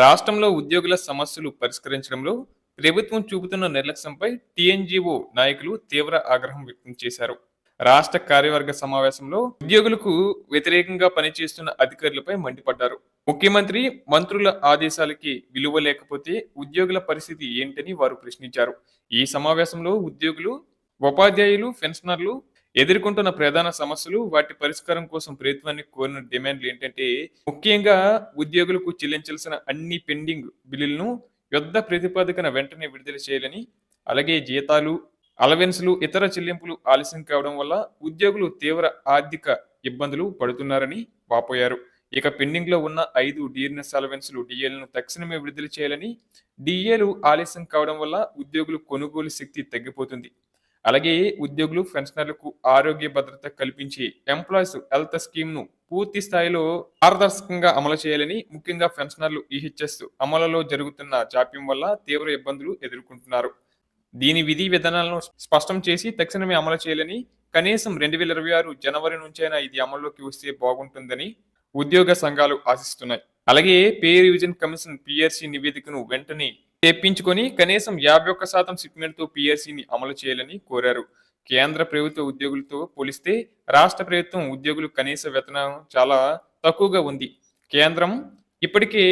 రాష్ట్రంలో ఉద్యోగుల సమస్యలు పరిష్కరించడంలో ప్రభుత్వం చూపుతున్న నిర్లక్ష్యంపై టీఎన్జీఓ నాయకులు తీవ్ర ఆగ్రహం వ్యక్తం చేశారు. రాష్ట్ర కార్యవర్గ సమావేశంలో ఉద్యోగులకు వ్యతిరేకంగా పనిచేస్తున్న అధికారులపై మండిపడ్డారు. ముఖ్యమంత్రి మంత్రుల ఆదేశాలకి విలువ లేకపోతే ఉద్యోగుల పరిస్థితి ఏంటని వారు ప్రశ్నించారు. ఈ సమావేశంలో ఉద్యోగులు ఉపాధ్యాయులు పెన్షనర్లు ఎదుర్కొంటున్న ప్రధాన సమస్యలు వాటి పరిష్కారం కోసం ప్రభుత్వాన్ని కోరిన డిమాండ్లు ఏంటంటే ముఖ్యంగా ఉద్యోగులకు చెల్లించాల్సిన అన్ని పెండింగ్ బిల్లులను యుద్ధ ప్రతిపాదికన వెంటనే విడుదల చేయాలని అలాగే జీతాలు అలవెన్స్లు ఇతర చెల్లింపులు ఆలస్యం కావడం వల్ల ఉద్యోగులు తీవ్ర ఆర్థిక ఇబ్బందులు పడుతున్నారని వాపోయారు. ఇక పెండింగ్లో ఉన్న ఐదు డిఎన్ఎస్ అలవెన్స్లు డిఏలను తక్షణమే విడుదల చేయాలని డిఏలు ఆలస్యం కావడం వల్ల ఉద్యోగులు కొనుగోలు శక్తి తగ్గిపోతుంది. అలాగే ఉద్యోగులు పెన్షనర్లకు ఆరోగ్య భద్రత కల్పించి ఎంప్లాయీస్ హెల్త్ స్కీమ్ను పూర్తి స్థాయిలో పారదర్శకంగా అమలు చేయాలని ముఖ్యంగా పెన్షనర్లు ఈహెచ్ఎస్ అమలులో జరుగుతున్న జాప్యం వల్ల తీవ్ర ఇబ్బందులు ఎదుర్కొంటున్నారు. దీని విధి విధానాలను స్పష్టం చేసి తక్షణమే అమలు చేయాలని కనీసం రెండు వేల ఇరవై ఆరు జనవరి నుంచైనా ఇది అమల్లోకి వస్తే బాగుంటుందని ఉద్యోగ సంఘాలు ఆశిస్తున్నాయి. అలాగే పే రివిజన్ కమిషన్ పిఆర్సీ నివేదికను వెంటనే తెప్పించుకొని కనీసం యాభై ఒక్క శాతం సిగ్మెంట్ పిఎస్సిని పిఆర్సీని అమలు చేయాలని కోరారు. కేంద్ర ప్రభుత్వ ఉద్యోగులతో పోలిస్తే రాష్ట్ర ప్రభుత్వం ఉద్యోగులు కనీస వేతనం చాలా తక్కువగా ఉంది. కేంద్రం ఇప్పటికే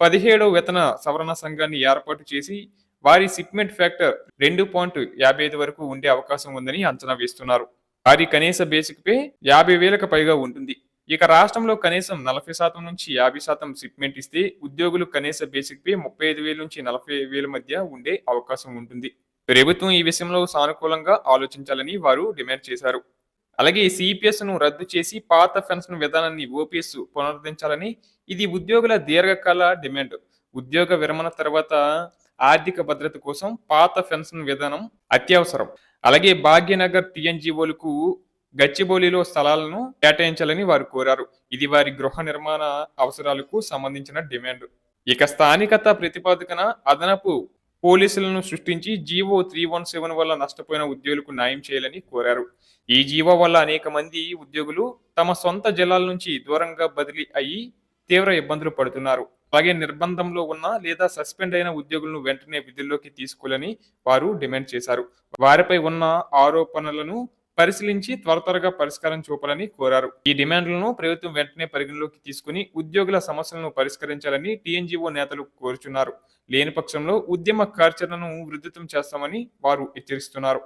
పదిహేడవ వేతన సవరణ సంఘాన్ని ఏర్పాటు చేసి వారి సిప్మెంట్ ఫ్యాక్టర్ రెండు పాయింట్ యాభై ఐదు వరకు ఉండే అవకాశం ఉందని అంచనా వేస్తున్నారు. వారి కనీస బేసిక్ పే యాభై వేలకు పైగా ఉంటుంది. ఇక రాష్ట్రంలో కనీసం నలభై శాతం నుంచి యాభై శాతం సిప్మెంట్ ఇస్తే ఉద్యోగులు కనీస బేసిక్ పే ముప్పై ఐదు వేల నుంచి నలభై వేల మధ్య ఉండే అవకాశం ఉంటుంది. ప్రభుత్వం ఈ విషయంలో సానుకూలంగా ఆలోచించాలని వారు డిమాండ్ చేశారు. అలాగే సిపిఎస్ను రద్దు చేసి పాత పెన్షన్ విధానాన్ని ఓపీఎస్ పునరుద్ధరించాలని ఇది ఉద్యోగుల దీర్ఘకాల డిమాండ్. ఉద్యోగ విరమణ తర్వాత ఆర్థిక భద్రత కోసం పాత పెన్షన్ విధానం అత్యవసరం. అలాగే భాగ్యనగర్ టిఎన్జిఓలకు గచ్చిబౌలిలో స్థలాలను కేటాయించాలని వారు కోరారు. ఇది వారి గృహ నిర్మాణ అవసరాలకు సంబంధించిన డిమాండ్. ఇక స్థానికత ప్రతిపాదకన అదనపు పోలీసులను సృష్టించి జీవో త్రీ వన్ సెవెన్ వల్ల నష్టపోయిన ఉద్యోగులకు న్యాయం చేయాలని కోరారు. ఈ జీవో వల్ల అనేక మంది ఉద్యోగులు తమ సొంత జిల్లాల నుంచి దూరంగా బదిలీ అయ్యి తీవ్ర ఇబ్బందులు పడుతున్నారు. అలాగే నిర్బంధంలో ఉన్న లేదా సస్పెండ్ అయిన ఉద్యోగులను వెంటనే విధుల్లోకి తీసుకోవాలని వారు డిమాండ్ చేశారు. వారిపై ఉన్న ఆరోపణలను పరిశీలించి త్వర త్వరగా పరిష్కారం చూపాలని కోరారు. ఈ డిమాండ్లను ప్రభుత్వం వెంటనే పరిగణలోకి తీసుకుని ఉద్యోగుల సమస్యలను పరిష్కరించాలని టీఎన్జీఓ నేతలు కోరుచున్నారు. లేని పక్షంలో ఉద్యమ కార్యాచరణను వృద్ధితం చేస్తామని వారు హెచ్చరిస్తున్నారు.